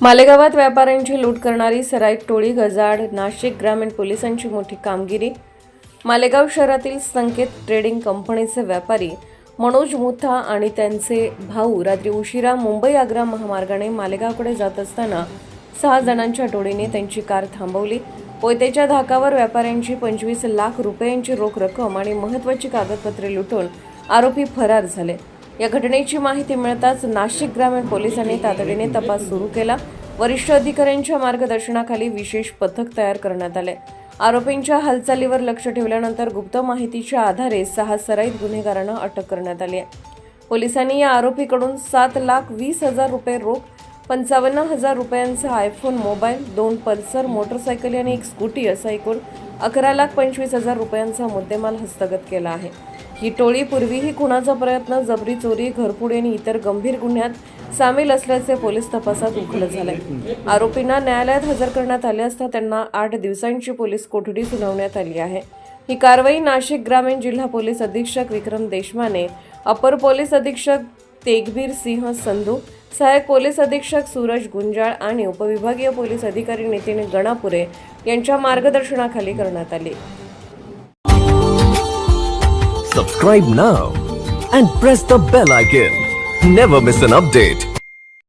मालेगावात व्यापाऱ्यांची लूट करणारी सराईत टोळी गजाड नाशिक ग्रामीण पोलिसांची मोठी कामगिरी. मालेगाव शहरातील संकेत ट्रेडिंग कंपनीचे व्यापारी मनोज मुथा आणि त्यांचे भाऊ रात्री उशिरा मुंबई आग्रा महामार्गाने मालेगावकडे जात असताना सहा जणांच्या टोळीने त्यांची कार थांबवली. पोयतेच्या धाकावर व्यापाऱ्यांची पंचवीस लाख रुपयांची रोख रक्कम आणि महत्त्वाची कागदपत्रे लुटून आरोपी फरार झाले. या घटनेची माहिती मिळताच नाशिक ग्रामीण पोलिसांनी तातडीने तपास सुरू केला. वरिष्ठ अधिकाऱ्यांच्या मार्गदर्शनाखाली विशेष पथक तयार करण्यात आले. आरोपींच्या हालचालीवर लक्ष ठेवल्यानंतर गुप्त माहितीच्या आधारे सहा सराईत गुन्हेगारांना अटक करण्यात आली आहे. पोलिसांनी या आरोपीकडून सात लाख वीस हजार रुपये रोख पंचावन्न हजार रुपयांचा आयफोन मोबाईल दोन पल्सर मोटरसायकल आणि एक स्कूटी असा एकूण अकरा लाख पंचवीस हजार रुपयांचा मुद्देमाल हस्तगत केला आहे. ही टोळी पूर्वीही खुणाचा प्रयत्न जबरी चोरी घरपुडी आणि इतर गंभीर गुन्ह्यात सामील असल्याचे पोलीस तपासात उघड झाले. आरोपींना न्यायालयात हजर करण्यात आले असता त्यांना आठ दिवसांची पोलीस कोठडी सुनावण्यात आली आहे. ही कारवाई नाशिक ग्रामीण जिल्हा पोलीस अधीक्षक विक्रम देशमाने अपर पोलीस अधीक्षक तेगबीर सिंह संधू सहाय्यक पोलीस अधीक्षक सूरज गुंजाळ आणि उपविभागीय पोलीस अधिकारी नितीन गणापुरे यांच्या मार्गदर्शनाखाली करण्यात आली. Subscribe now and press the bell icon never miss an update